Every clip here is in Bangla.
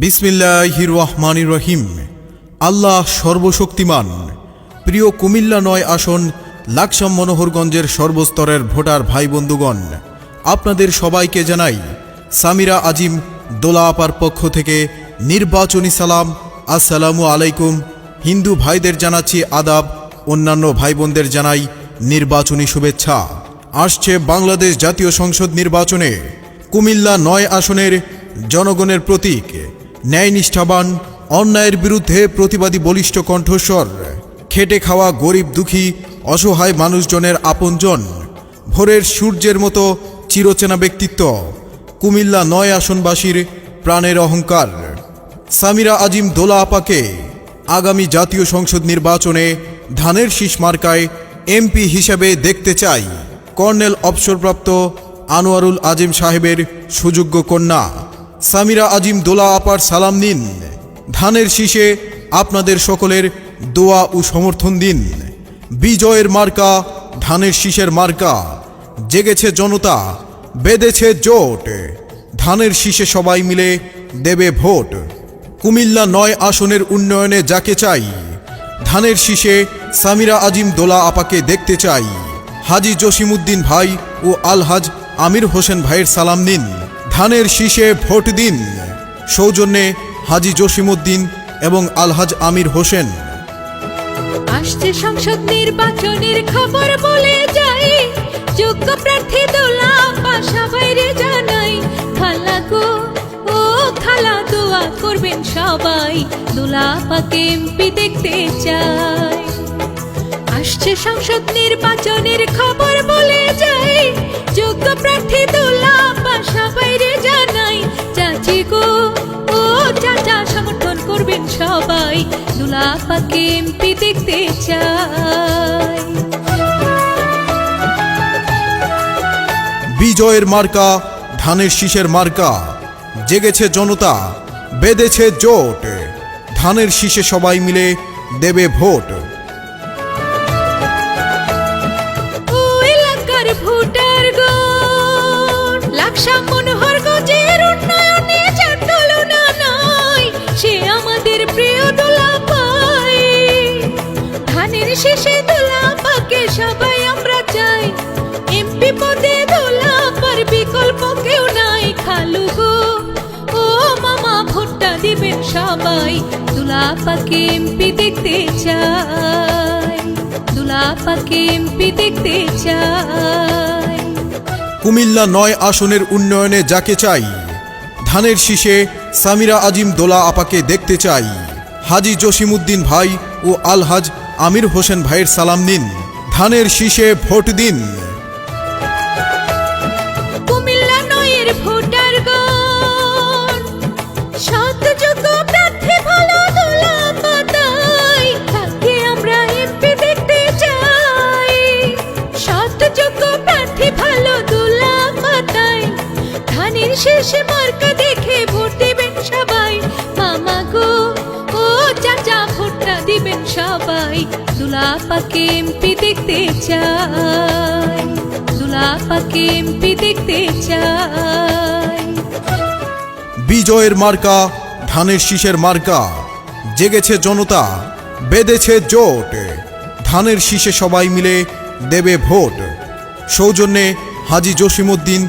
বিসমিল্লাহির রহমানির রহিম আল্লাহ সর্বশক্তিমান। প্রিয় কুমিল্লা নয় আসন, লাকসাম মনোহরগঞ্জের সর্বস্তরের ভোটার ভাই বন্ধুগণ, আপনাদের সবাইকে জানাই, সামিরা আজিম দোলা আপার পক্ষ থেকে নির্বাচনী সালাম, আসসালামু আলাইকুম। হিন্দু ভাইদের জানাচ্ছি আদাব, অন্যান্য ভাই বোনদের জানাই নির্বাচনী শুভেচ্ছা। আসছে বাংলাদেশ জাতীয় সংসদ নির্বাচনে। কুমিল্লা নয় আসনের জনগণের প্রতীক। ন্যায়নিষ্ঠাবান, অন্যায়ের বিরুদ্ধে প্রতিবাদী বলিষ্ঠ কণ্ঠস্বর, খেটে খাওয়া গরিব দুঃখী, অসহায় মানুষজনের আপনজন, ভোরের সূর্যের মতো চিরচেনা ব্যক্তিত্ব, কুমিল্লা নয় আসনবাসীর প্রাণের অহংকার। সামিরা আজিম দোলা আপাকে আগামী জাতীয় সংসদ নির্বাচনে ধানের শীষ মার্কায় এমপি হিসেবে দেখতে চাই। কর্নেল অবসরপ্রাপ্ত আনোয়ারুল আজিম সাহেবের সুযোগ্য কন্যা। সামিরা আজিম দোলা আপার সালাম নিন। ধানের শীষে আপনাদের সকলের দোয়া ও সমর্থন দিন। বিজয়ের মার্কা, ধানের শীষের মার্কা। জেগেছে জনতা, বেঁধেছে জোট। ধানের শীষে সবাই মিলে দেবে ভোট। কুমিল্লা নয় আসনের উন্নয়নে যাকে চাই, ধানের শীষে সামিরা আজিম দোলা আপাকে দেখতে চাই। হাজি জসিমুদ্দিন ভাই ও আলহাজ আমির হোসেন ভাইয়ের সালাম নিন। ধানের শীষে ভোট দিন। সৌজন্যে হাজি জসিমুদ্দিন এবং আলহাজ আমির হোসেন। আসছে সংসদ নির্বাচনের খবর বলে যাই। যোগ্য প্রার্থী দোলা পাশা বাইরে জানাই। খালা গো, ও খালা দোয়া করবেন সবাই। দোলা পাকে এমপি দেখতে চাই। আসছে সংসদ নির্বাচনের খবর বলে যাই। যোগ্য প্রার্থী দোলা পাশা বাইরে জানাই, চাচি গো, ও চাচা, সমর্থন করবেন সবাই। দুলা পাকে এমপি দেখতে চাই। বিজয়ের মার্কা, ধানের শীষের মার্কা। জেগেছে জনতা, বেঁধেছে জোট। ধানের শীষে সবাই মিলে দেবে ভোট। লাকসা মনোহর গজের উন্নয়নে যার তুলনা নাই, সে আমাদের প্রিয় দোলা পাই। ধানের শেষে দোলা পাকে সবাই আমরা চাই। এমপি পদে দোলা বিকল্প কেউ নাই। খালু গো, ও মামা, ভোটটা দিবেন সবাই। দোলা পাকে এমপি দেখতে চাই। দোলা পাকে এমপি দেখতে চাই। কুমিল্লা নয় আসনের উন্নয়নে যাকে চাই, ধানের শীষে সামিরা আজিম দোলা আপাকে দেখতে চাই। হাজি জসিমুদ্দিন ভাই ও আলহাজ আমির হোসেন ভাইয়ের সালাম নিন। ধানের শীষে ভোট দিন। শেষে দেখে ভোট দিবেন সবাই। মামা গো, ও চাচা, ভোটটা দিবেন সবাই। দুলা পাকে এমপি দেখতে চাই। দুলা পাকে এমপি দেখতে চাই। বিজয়ের মার্কা, ধানের শীষের মার্কা। জেগেছে জনতা, বেঁধেছে জোট। ধানের শীষে সবাই মিলে দেবে ভোট। সৌজন্যে হাজি জসিমুদ্দিন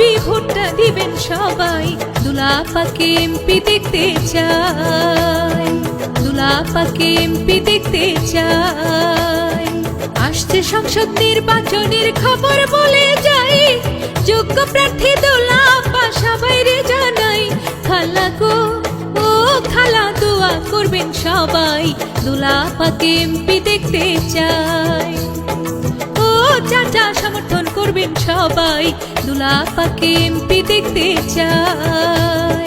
ভাবি ভোটটা দিবেন সবাই। দুলা পাকে এমপি দেখতে চাই। দুলা পাকে এমপি দেখতে চাই। আসছে সংসদ নির্বাচনের খবর বলে যাই। যোগ্য প্রার্থী দোলা পাশা বাইরে জানাই। খালা গো, ও খালা দোয়া করবেন সবাই। দুলা পাকে এমপি দেখতে চাই। ও চাচা, সমর্থন করবেন সবাই দুলা পাকে এমপি দেখতে চাই